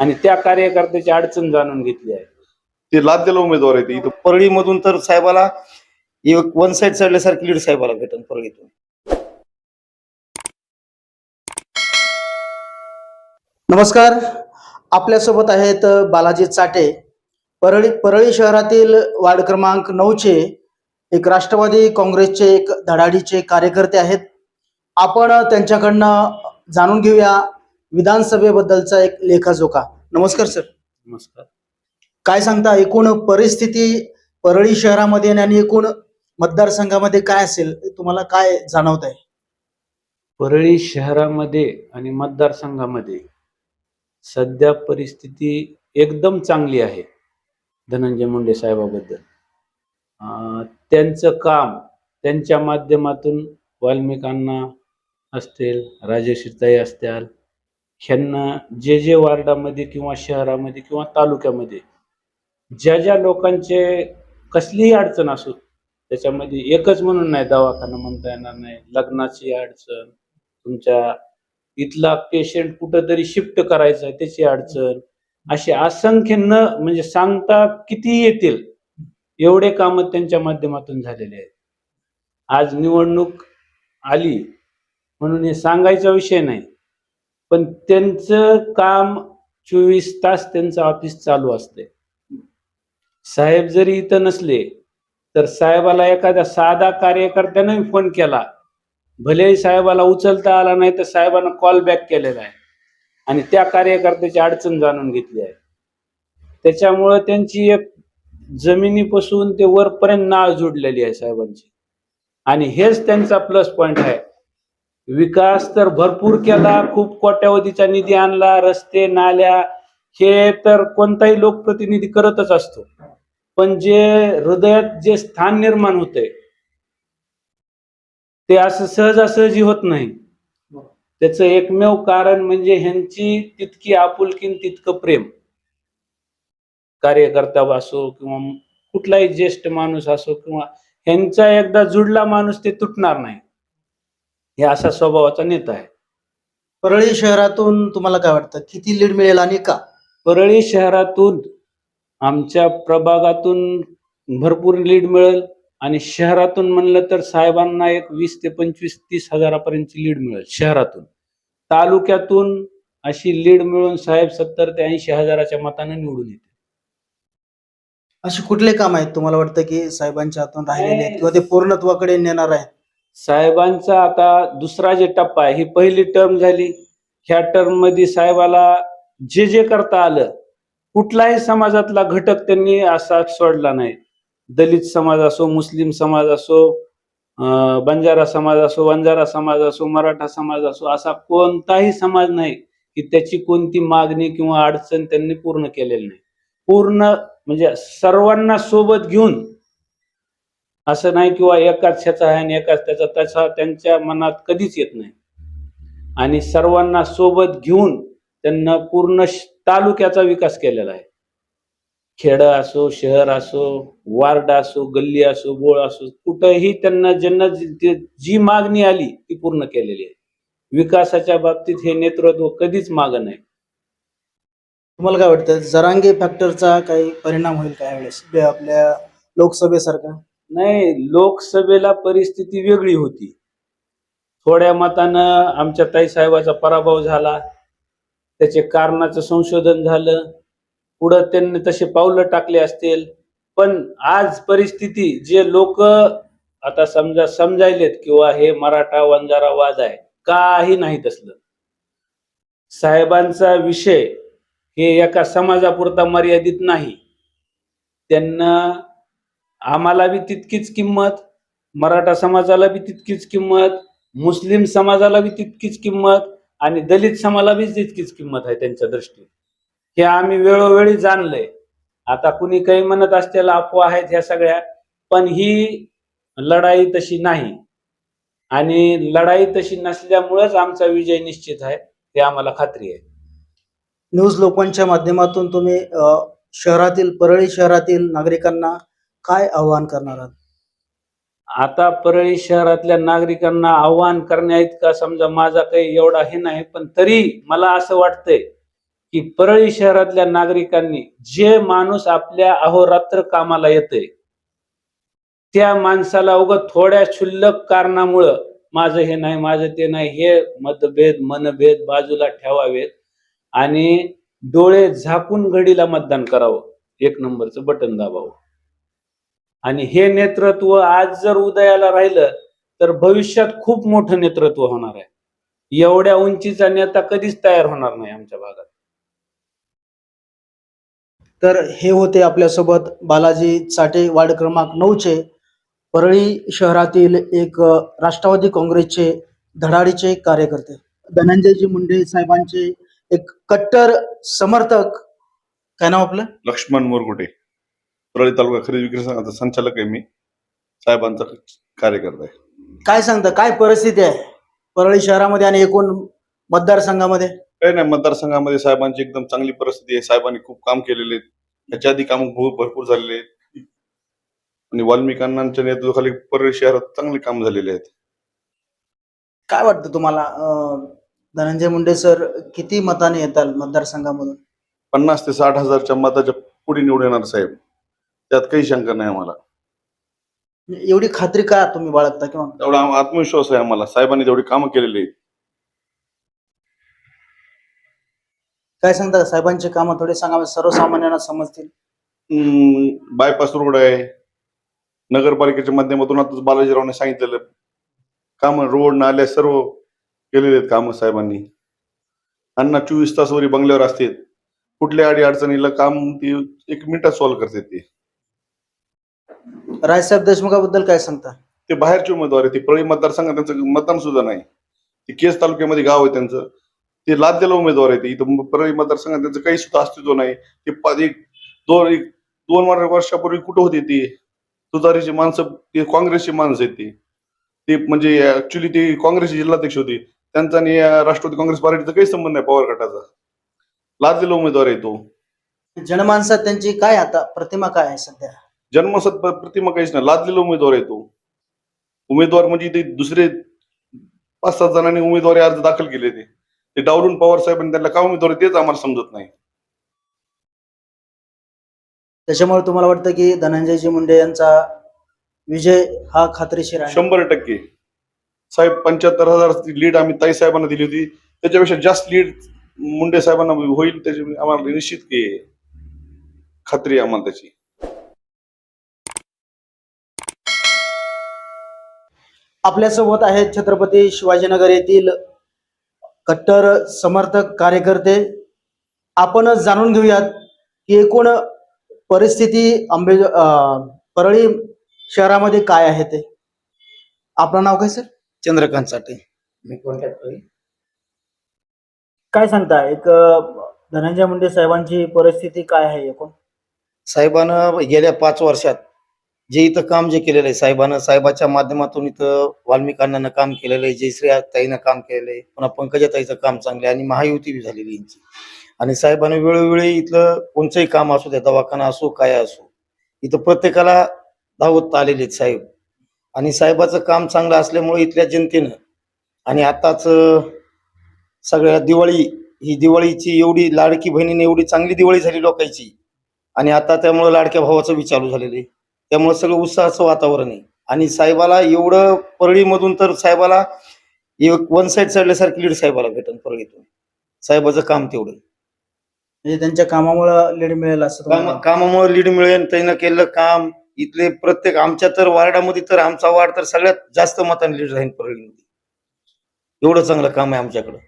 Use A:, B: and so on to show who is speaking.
A: आणि त्या कार्यकर्त्याची अडचण जाणून घेतली आहे.
B: ते लादलेला उमेदवार आहे ते. इथं
C: परळीमधून तर साहेबाला एक वन साइड चढल्यासारखी लीड साहेबाला भेटन परळीतून. नमस्कार. आपल्यासोबत आहेत बालाजी चाटे. परळी परळी शहरातील वार्ड क्रमांक नऊचे एक राष्ट्रवादी काँग्रेसचे एक धडाडीचे कार्यकर्ते आहेत. आपण त्यांच्याकडनं जाणून घेऊया विधानसभेबद्दलचा एक लेखाजोखा. नमस्कार सर.
A: नमस्कार.
C: काय सांगता एकूण परिस्थिती परळी शहरामध्ये आणि एकूण मतदारसंघामध्ये काय असेल? तुम्हाला काय जाणवत आहे
A: परळी शहरामध्ये आणि मतदारसंघामध्ये सध्या परिस्थिती एकदम चांगली आहे धनंजय मुंडे साहेबाबद्दल. त्यांचं काम त्यांच्या माध्यमातून वाल्मिकांना असतील राजेश्रीताई असतील ह्यांना जे जे वार्डामध्ये किंवा शहरामध्ये किंवा तालुक्यामध्ये ज्या ज्या लोकांचे कसलीही अडचण असो त्याच्यामध्ये एकच म्हणून नाही दवाखाना म्हणता येणार नाही लग्नाची अडचण तुमच्या इथला पेशंट कुठंतरी शिफ्ट करायचा त्याची अडचण अशी असंख्य न म्हणजे सांगता किती येतील एवढे काम त्यांच्या माध्यमातून झालेले आहेत. आज निवडणूक आली म्हणून हे सांगायचा विषय नाही. पण त्यांचं काम चोवीस तास त्यांचं ऑफिस चालू असते. साहेब जरी इथं नसले तर साहेबाला एखाद्या साधा कार्यकर्त्याने फोन केला. भलेही साहेबाला उचलता आला नाही तर साहेबांना कॉल बॅक केलेला आहे. आणि त्या कार्यकर्त्याची अडचण जाणून घेतली आहे. त्याच्यामुळं त्यांची एक जमिनीपासून ते वरपर्यंत नाळ जुडलेली आहे साहेबांची. आणि हेच त्यांचा प्लस पॉइंट आहे. विकास तर भरपूर केला खूप कोट्यावधीचा निधी आणला रस्ते नाल्या हे तर कोणताही लोकप्रतिनिधी करतच असतो. पण जे हृदयात जे स्थान निर्माण होते ते असं सहजासहजी होत नाही. त्याचं एकमेव कारण म्हणजे ह्यांची तितकी आपुलकीन तितकं प्रेम. कार्यकर्ता असो किंवा कुठलाही ज्येष्ठ माणूस असो किंवा ह्यांचा एकदा जुडला माणूस ते तुटणार नाही. हे असा स्वभावाचा नेता आहे.
C: परळी शहरातून तुम्हाला काय वाटतं? किती लीड मिळेल आणि का?
A: परळी शहरातून आमच्या प्रभागातून भरपूर लीड मिळेल आणि शहरातून म्हणलं तर साहेबांना एक वीस ते पंचवीस तीस हजारापर्यंतची लीड मिळेल शहरातून. तालुक्यातून अशी लीड मिळून साहेब सत्तर ते ऐंशी हजाराच्या मताने निवडून येते
C: असे कुठले काम आहेत? तुम्हाला वाटतं की साहेबांच्या हातून राहिलेले आहेत किंवा ते पूर्णत्वाकडे नेणार आहेत?
A: साहेबांचा आता दुसरा जे टप्पा आहे ही पहिली टर्म झाली. ह्या टर्ममध्ये साहेबाला जे जे करता आलं कुठलाही समाजातला घटक त्यांनी असा सोडला नाही. दलित समाज असो मुस्लिम समाज असो बंजारा समाज असो वंजारा समाज असो मराठा समाज असो असा कोणताही समाज नाही की त्याची कोणती मागणी किंवा अडचण त्यांनी पूर्ण केलेली नाही. पूर्ण म्हणजे सर्वांना सोबत घेऊन असं नाही किंवा एकाच ह्याचा आहे आणि एकाच त्याचा तसा त्यांच्या मनात कधीच येत नाही. आणि सर्वांना सोबत घेऊन त्यांना पूर्ण तालुक्याचा विकास केलेला आहे. खेड असो शहर असो वार्ड असो गल्ली असो बोळ असो कुठंही त्यांना ज्यांना जी- मागणी आली ती पूर्ण केलेली आहे. विकासाच्या बाबतीत हे नेतृत्व कधीच माग नाही.
C: तुम्हाला काय वाटतं? जरांगे फॅक्टरचा काही परिणाम होईल काय वेळेस आपल्या लोकसभेसारखा?
A: नाही लोकसभेला परिस्थिती वेगळी होती. थोड्या मतानं आमच्या ताईसाहेबाचा पराभव झाला. त्याचे कारणाचं संशोधन झालं. पुढं त्यांनी तसे पावलं टाकले असतील. पण आज परिस्थिती जे लोक आता समजा समजायलेत किंवा हे मराठा वंजारा वाद आहे काही नाही तसलं. साहेबांचा विषय हे एका समाजापुरता मर्यादित नाही. त्यांना आम्हाला बी तितकीच किंमत मराठा समाजाला बी तितकीच किंमत मुस्लिम समाजाला बी तितकीच किंमत आणि दलित समाजाला बी तितकीच किंमत आहे त्यांच्या दृष्टीने. हे आम्ही वेळोवेळी जाणलंय. आता कुणी काही म्हणत असतील अफवा आहेत ह्या सगळ्या पण ही लढाई तशी नाही. आणि लढाई तशी नसल्यामुळेच आमचा विजय निश्चित आहे हे आम्हाला खात्री आहे.
C: न्यूज लोकांच्या माध्यमातून तुम्ही शहरातील परळी शहरातील नागरिकांना काय आव्हान करणार आहात?
A: आता परळी शहरातल्या नागरिकांना आव्हान करण्या इतका समजा माझा काही एवढा हे नाही पण तरी मला असं वाटतंय की परळी शहरातल्या नागरिकांनी जे माणूस आपल्या अहोरात्र कामाला येतंय त्या माणसाला उग थोड्या क्षुल्लक कारणामुळं माझं हे नाही माझं ते नाही हे मतभेद मनभेद बाजूला ठेवावेत आणि डोळे झाकून घडीला मतदान करावं. एक नंबरचं बटन दाबावं. आणि हे नेतृत्व आज जर उदयाला राहिलं तर भविष्यात खूप मोठं नेतृत्व होणार आहे. एवढ्या उंचीचा नेता कधीच तयार होणार नाही आमच्या भागात.
C: तर हे होते आपल्यासोबत बालाजी चाटे वार्ड क्रमांक नऊचे. परळी शहरातील एक राष्ट्रवादी काँग्रेसचे धडाडीचे कार्यकर्ते. धनंजयजी मुंडे साहेबांचे एक कट्टर समर्थक. काय नाव आपलं?
B: लक्ष्मण मोरगुटे. परळी तालुका खरेदी विक्री संघाचा संचालक आहे मी. साहेबांचा कार्यकर्ता आहे.
C: काय सांगता काय परिस्थिती आहे? परळी शहरामध्ये आणि एकूण मतदारसंघामध्ये?
B: काही नाही मतदारसंघामध्ये साहेबांची एकदम चांगली परिस्थिती आहे. साहेबांनी खूप काम केलेले आहेत. त्याच्या आधी काम भरपूर झालेले आहेत. आणि वाल्मिक अण्णांच्या नेतृत्वाखाली परळी शहरात चांगले काम झालेले आहेत.
C: काय वाटतं तुम्हाला? अं, धनंजय मुंडे सर किती मताने येतात मतदारसंघामधून?
B: पन्नास ते साठ हजारच्या मताच्या पुढे निवडून येणार साहेब. त्यात काही शंका नाही आम्हाला.
C: एवढी खात्री का तुम्ही बाळगता किंवा?
B: एवढा आम- आत्मविश्वास आहे आम्हाला. साहेबांनी जेवढी कामं केलेली आहेत.
C: काय सांगता साहेबांचे कामं थोडे सांगा सर्वसामान्यांना समजतील.
B: हम्म, बायपास रोड आहे. नगरपालिकेच्या माध्यमातून आता बालाजीरावने सांगितलेलं काम रोड नाल्या सर्व केलेले आहेत कामं साहेबांनी. अण्णा चोवीस तास वरी बंगल्यावर असतात. कुठल्या अडी अडचणीला काम ती एक मिनिटात सॉल्व्ह करतात ते.
C: राजसाहेब देशमुखाबद्दल काय सांगता?
B: ते बाहेरचे उमेदवार आहे ते पळी मतदारसंघात त्यांचं मतदान सुद्धा नाही. ते केस तालुक्यामध्ये गाव आहे त्यांचं. ते लादलेला उमेदवार आहे ते. इथं परळी मतदारसंघात त्यांचं काही सुद्धा अस्तित्व नाही. ते एक दोन एक दोन वर- वर्षापूर्वी कुठं होते ते? तुतारीची माणसं ते काँग्रेसची माणसं आहेत ती. ते म्हणजे ऍक्च्युली ते काँग्रेसचे जिल्हाध्यक्ष होते. त्यांचा आणि राष्ट्रवादी काँग्रेस पार्टीचा काही संबंध नाही पवार गटाचा. लादलेला उमेदवार आहे तो.
C: जनमानसात त्यांची काय आता प्रतिमा काय आहे सध्या?
B: जन्मसत प्रतिमा काहीच नाही. लादलेला उमेदवार आहे तो. उमेदवार म्हणजे ते दुसरे पाच सात जणांनी उमेदवारी अर्ज दाखल केले ते. ते डावलून पवार साहेबांनी त्यांना का उमेदवार तेच आम्हाला समजत नाही.
C: त्याच्यामुळे तुम्हाला वाटतं की धनंजयजी मुंडे यांचा विजय हा खात्रीशीर आहे?
B: शंभर टक्के. साहेब पंच्याहत्तर हजार लीड आम्ही ताई साहेबांना दिली होती. त्याच्यापेक्षा जास्त लीड मुंडे साहेबांना होईल त्याची आम्हाला निश्चित की खात्री आम्हाला त्याची.
C: आपल्यासोबत आहेत छत्रपती शिवाजीनगर येथील कट्टर समर्थक कार्यकर्ते. आपण जाणून घेऊयात की एकूण परिस्थिती आंबे परळी शहरामध्ये काय आहे ते. आपलं नाव काय सर?
D: चंद्रकांत साठे.
C: मी कोणत्या काय सांगता एक धनंजय मुंडे साहेबांची परिस्थिती काय आहे एकूण?
D: साहेबानं गेल्या पाच वर्षात जे इथं काम जे केलेलं आहे साहेबानं साहेबाच्या माध्यमातून इथं वाल्मिकांना काम केलेलं आहे जयश्री ताईनं काम केलेलं आहे पुन्हा पंकजाताईचं काम चांगलं आहे आणि महायुती बी झालेली यांची. आणि साहेबानं वेळोवेळी इथलं कोणचंही काम असू द्या दवाखाना असो काय असो इथं प्रत्येकाला धावत आलेले आहेत साहेब. आणि साहेबाचं काम चांगलं असल्यामुळे इथल्या जनतेनं आणि आताच सगळ्या दिवाळी ही दिवाळीची एवढी लाडकी बहिणीने एवढी चांगली दिवाळी झाली लोकांची. आणि आता त्यामुळे लाडक्या भावाचं विचारू झालेलं आहे. त्यामुळे सगळं उत्साहाचं वातावरण आहे. आणि साहेबाला एवढं परळीमधून तर साहेबाला एक वन साईड चढल्यासारखी लीड साहेबाला भेटन परळीतून. साहेबाचं काम तेवढं.
C: म्हणजे त्यांच्या कामामुळे लीड मिळेल असं तुम्हाला
D: कामामुळे लीड मिळेल त्यानं केलेलं काम इथले प्रत्येक आमच्या तर वार्डामध्ये तर आमचा वार्ड तर सगळ्यात जास्त मतांनी लीड राहील परळीमध्ये. एवढं चांगलं काम आहे आमच्याकडं.